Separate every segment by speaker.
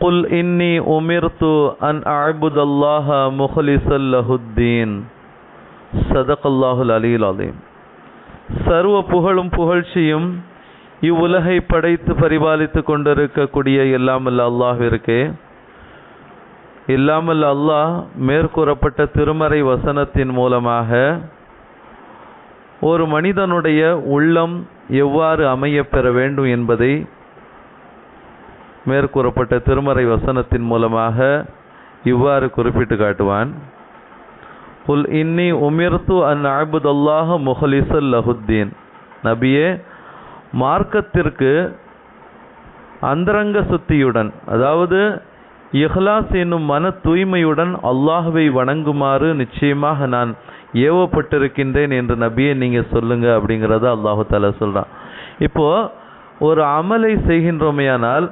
Speaker 1: قل إني أمرت أن أعبد الله مخلصا له الدين صدق الله العلي العظيم சர்வ புகழும் புகழ்ச்சியும் இவ்வுலகை படைத்து பரிபாலித்து கொண்டிருக்கக்கூடிய எல்லாமல்ல அல்லாஹ்விற்கே இல்லாமல் அல்லாஹ் மேற்கூறப்பட்ட திருமறை வசனத்தின் மூலமாக ஒரு மனிதனுடைய உள்ளம் எவ்வாறு அமையப் பெற வேண்டும் என்பதை மேற்கூறப்பட்ட திருமறை வசனத்தின் மூலமாக இவ்வாறு குறிப்பிட்டு காட்டுவான். புல் இன்னி உமிர்த்து அன் அபுதல்லாஹ முஹலிசல் லஹுத்தீன். நபியே மார்க்கத்திற்கு அந்தரங்க சுத்தியுடன் அதாவது இஹ்லாஸ் என்னும் மன தூய்மையுடன் அல்லாஹுவை வணங்குமாறு நிச்சயமாக நான் ஏவப்பட்டிருக்கின்றேன் என்று நபியை நீங்கள் சொல்லுங்க அப்படிங்கிறத அல்லாஹு தாலா சொல்கிறான் இப்போ ஒரு அமலை செய்கின்றோமேயானால்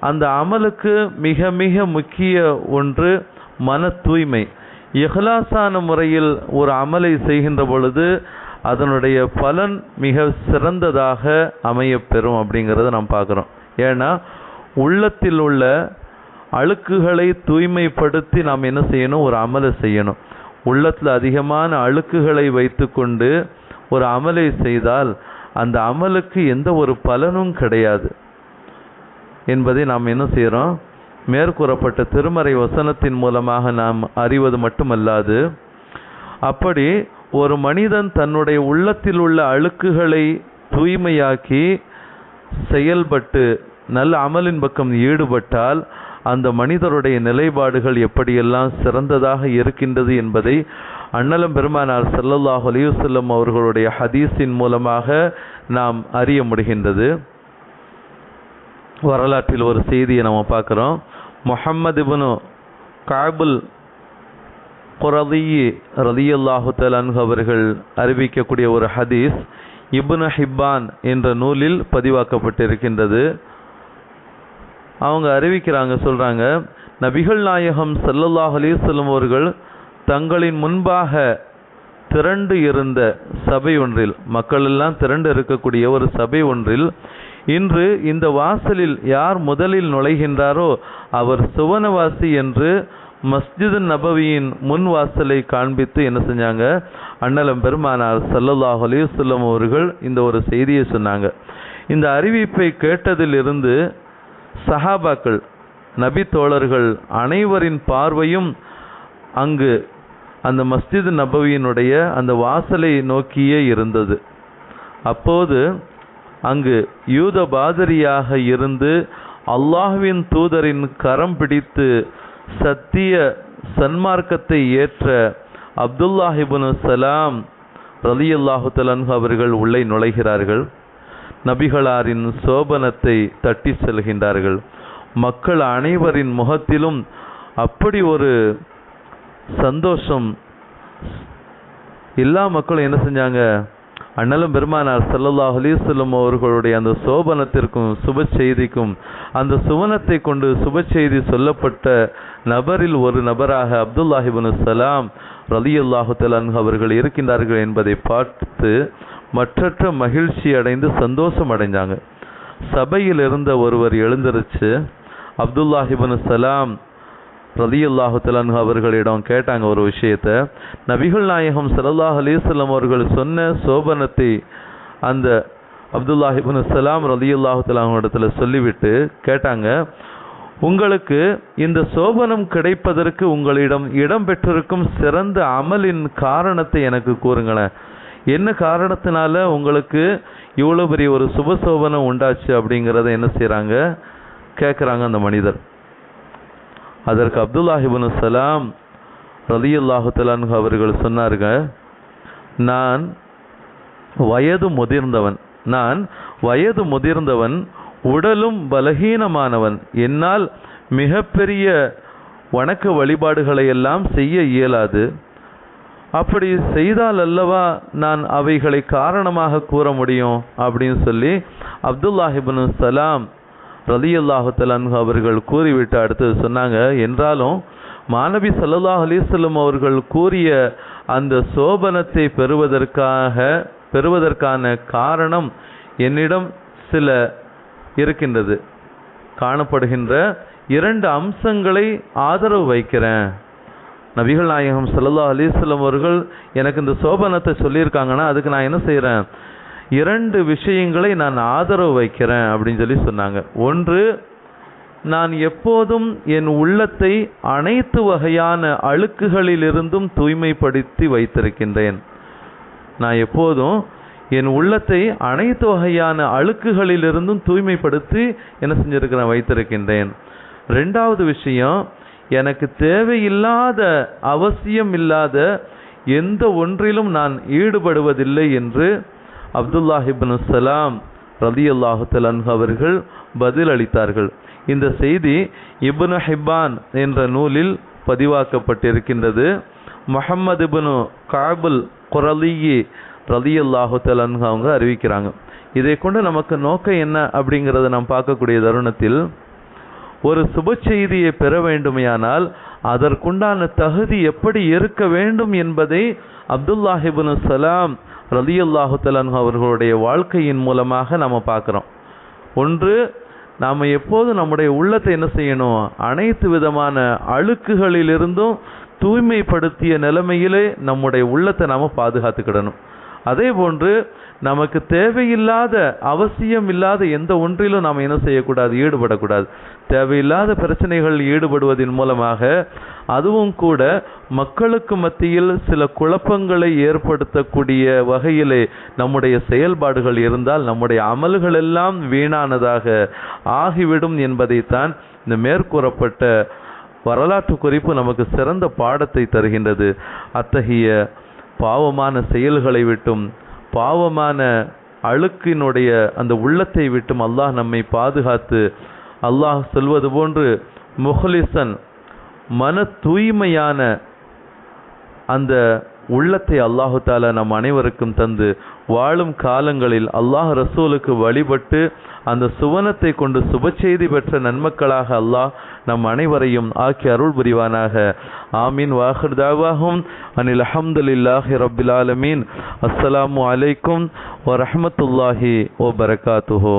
Speaker 1: அந்த அமலுக்கு மிக மிக முக்கிய ஒன்று மன தூய்மை. இஹ்லாசான முறையில் ஒரு அமலை செய்கின்ற பொழுது அதனுடைய பலன் மிக சிறந்ததாக அமையப்பெறும் அப்படிங்கிறத நாம் பார்க்குறோம். ஏன்னா உள்ளத்தில் உள்ள அழுக்குகளை தூய்மைப்படுத்தி நாம் என்ன செய்யணும்? ஒரு அமலை செய்யணும். உள்ளத்தில் அதிகமான அழுக்குகளை வைத்துக்கொண்டு ஒரு அமலை செய்தால் அந்த அமலுக்கு எந்த ஒரு பலனும் கிடையாது. என்பதை நாம் என்ன செய்கிறோம் மேற்கூறப்பட்ட திருமறை வசனத்தின் மூலமாக நாம் அறிவது மட்டுமல்லாது அப்படி ஒரு மனிதன் தன்னுடைய உள்ளத்தில் உள்ள அழுக்குகளை தூய்மையாக்கி செயல்பட்டு நல்ல அமலின் பக்கம் ஈடுபட்டால் அந்த மனிதருடைய நிலைப்பாடுகள் எப்படியெல்லாம் சிறந்ததாக இருக்கின்றது என்பதை அண்ணலம் பெருமானார் சல்லல்லாஹ் அலிவசல்லம் அவர்களுடைய ஹதீஸின் மூலமாக நாம் அறிய முடிகின்றது. வரலாற்றில் ஒரு செய்தியை நம்ம பார்க்குறோம். முஹம்மது இபனு காபுல் குரதியி ரதியல்லாஹு தலான்கு அவர்கள் அறிவிக்கக்கூடிய ஒரு ஹதீஸ் இப்னு ஹிப்பான் என்ற நூலில் பதிவாக்கப்பட்டிருக்கின்றது. அவங்க அறிவிக்கிறாங்க சொல்கிறாங்க நபிகள் நாயகம் சல்லல்லாஹ் அலிசல்லம் அவர்கள் தங்களின் முன்பாக திரண்டு இருந்த சபை ஒன்றில் மக்கள் எல்லாம் திரண்டு இருக்கக்கூடிய ஒரு சபை ஒன்றில் இன்று இந்த வாசலில் யார் முதலில் நுழைகின்றாரோ அவர் சுவனவாசி என்று மஸ்ஜிது நபவியின் முன் வாசலை காண்பித்து என்ன செஞ்சாங்க? அண்ணலம் பெருமானார் சல்லல்லாஹ் அலிவல்லம் அவர்கள் இந்த ஒரு செய்தியை சொன்னாங்க. இந்த அறிவிப்பை கேட்டதிலிருந்து சஹாபாக்கள் நபி தோழர்கள் அனைவரின் பார்வையும் அங்கு அந்த மஸ்ஜித் நபவியினுடைய அந்த வாசலை நோக்கியே இருந்தது. அப்போது அங்கு யூத பாதிரியாக இருந்து அல்லாஹுவின் தூதரின் கரம் பிடித்து சத்திய சன்மார்க்கத்தை ஏற்ற அப்துல்லாஹிபுன் சலாம் ரலி அல்லாஹு அவர்கள் உள்ளே நுழைகிறார்கள். நபிகளாரின் சோபனத்தை தட்டி செல்கின்றார்கள். மக்கள் அனைவரின் முகத்திலும் அப்படி ஒரு சந்தோஷம். எல்லா மக்களும் என்ன செஞ்சாங்க? அண்ணலும் பெருமானார் சல்லல்லாஹ் அலிசல்லம் அவர்களுடைய அந்த சோபனத்திற்கும் சுப செய்திக்கும் அந்த சுவனத்தை கொண்டு சுப செய்தி சொல்லப்பட்ட நபரில் ஒரு நபராக அப்துல்லாஹிபுன் சலாம் ரலி அல்லாஹு தலான் அவர்கள் இருக்கின்றார்கள் என்பதை பார்த்து மற்றற்ற மகிழ்ச்சி அடைந்து சந்தோஷம் அடைஞ்சாங்க. சபையில் இருந்த ஒருவர் எழுந்திருச்சு அப்துல்லாஹிபுன் சலாம் ரதி அல்லாஹு அவர்களிடம் கேட்டாங்க ஒரு விஷயத்த. நபிகள் நாயகம் சல்லாஹ் அலிசல்லாம் அவர்கள் சொன்ன சோபனத்தை அந்த அப்துல்லாஹிபுன் சலாம் ரதி அல்லாஹு இடத்துல சொல்லிவிட்டு கேட்டாங்க உங்களுக்கு இந்த சோபனம் கிடைப்பதற்கு உங்களிடம் இடம் பெற்றிருக்கும் சிறந்த அமலின் காரணத்தை எனக்கு கூறுங்களேன். என்ன காரணத்தினால உங்களுக்கு இவ்வளோ பெரிய ஒரு சுப சோபனம் உண்டாச்சு? அப்படிங்கிறத என்ன செய்கிறாங்க கேட்குறாங்க அந்த மனிதர். அதற்கு அப்துல்லாஹிபுன் சலாம் ரலி அல்லாஹு அவர்கள் சொன்னார்கள் நான் வயது முதிர்ந்தவன் நான் வயது முதிர்ந்தவன் உடலும் பலகீனமானவன் என்னால் மிகப்பெரிய வணக்க வழிபாடுகளை எல்லாம் செய்ய இயலாது. அப்படி செய்தால் அல்லவா நான் அவைகளை காரணமாக கூற முடியும்? அப்படின்னு சொல்லி அப்துல்லாஹிபுன் சலாம் ரலி அல்லாஹு அவர்கள் கூறிவிட்டு அடுத்தது சொன்னாங்க என்றாலும் மாணவி சல்லல்லாஹ் அலிஸ்லம் அவர்கள் கூறிய அந்த சோபனத்தை பெறுவதற்காக பெறுவதற்கான காரணம் என்னிடம் சில இருக்கின்றது. காணப்படுகின்ற இரண்டு அம்சங்களை ஆதரவு வைக்கிறேன். நபிகள் நாயகம் ஸல்லல்லாஹு அலிஸ்லம் அவர்கள் எனக்கு இந்த சோபனத்தை சொல்லியிருக்காங்கன்னா அதுக்கு நான் என்ன செய்கிறேன் இரண்டு விஷயங்களை நான் ஆதரவு வைக்கிறேன் அப்படின்னு சொல்லி சொன்னாங்க. ஒன்று நான் எப்போதும் என் உள்ளத்தை அனைத்து வகையான அழுக்குகளிலிருந்தும் தூய்மைப்படுத்தி வைத்திருக்கின்றேன். நான் எப்போதும் என் உள்ளத்தை அனைத்து வகையான அழுக்குகளிலிருந்தும் தூய்மைப்படுத்தி என்ன செஞ்சிருக்கிறேன் வைத்திருக்கின்றேன். ரெண்டாவது விஷயம் எனக்கு தேவையில்லாத அவசியம் இல்லாத எந்த ஒன்றிலும் நான் ஈடுபடுவதில்லை என்று அப்துல்லாஹிபின் சலாம் ரதி அல்லாஹு அவர்கள் பதில் அளித்தார்கள். இந்த செய்தி இப்னு ஹிப்பான் என்ற நூலில் பதிவாக்கப்பட்டிருக்கின்றது. முஹம்மது இபுனு காபுல் குரலியி ரதி அல்லாஹு அவங்க அறிவிக்கிறாங்க. இதை கொண்டு நமக்கு நோக்கம் என்ன அப்படிங்கிறத நாம் பார்க்கக்கூடிய தருணத்தில் ஒரு சுப செய்தியை பெற வேண்டுமையானால் அதற்குண்டான தகுதி எப்படி இருக்க வேண்டும் என்பதை அப்துல்லாஹிபுன் சலாம் ரலியுல்லாஹு அல்லாஹு அவர்களுடைய வாழ்க்கையின் மூலமாக நம்ம பார்க்குறோம். ஒன்று நாம் எப்போது நம்முடைய உள்ளத்தை என்ன செய்யணும்? அனைத்து விதமான அழுக்குகளிலிருந்தும் தூய்மைப்படுத்திய நிலைமையிலே நம்முடைய உள்ளத்தை நாம் பாதுகாத்துக்கிடணும். அதே போன்று நமக்கு தேவையில்லாத அவசியம் இல்லாத எந்த ஒன்றிலும் நாம் என்ன செய்யக்கூடாது ஈடுபடக்கூடாது. தேவையில்லாத பிரச்சனைகள் ஈடுபடுவதன் மூலமாக அதுவும் கூட மக்களுக்கு மத்தியில் சில குழப்பங்களை ஏற்படுத்தக்கூடிய வகையிலே நம்முடைய செயல்பாடுகள் இருந்தால் நம்முடைய அமல்கள் எல்லாம் வீணானதாக ஆகிவிடும் என்பதைத்தான் இந்த மேற்கூறப்பட்ட வரலாற்று குறிப்பு நமக்கு சிறந்த பாடத்தை தருகின்றது. அத்தகைய பாவமான செயல்களை விட்டும் பாவமான அழுக்கினுடைய அந்த உள்ளத்தை விட்டும் அல்லாஹ் நம்மை பாதுகாத்து அல்லாஹ் சொல்வது போன்று முஹ்லிசன் மன தூய்மையான அந்த உள்ளத்தை அல்லாஹு தாலா நம் அனைவருக்கும் தந்து வாழும் காலங்களில் அல்லாஹ் ரசூலுக்கு வழிபட்டு அந்த சுவனத்தை கொண்டு சுப செய்தி பெற்ற நன்மக்களாக அல்லாஹ் நம் அனைவரையும் ஆக்கி அருள் புரிவானாக. ஆமீன். வாஹர் தாவாகும் அனில் அஹமதுல்லாஹி ரபில் ஆலமீன். அஸ்ஸலாமு அலைக்கும். வரமத்துல்லாஹி ஓ பரகாத்துஹோ.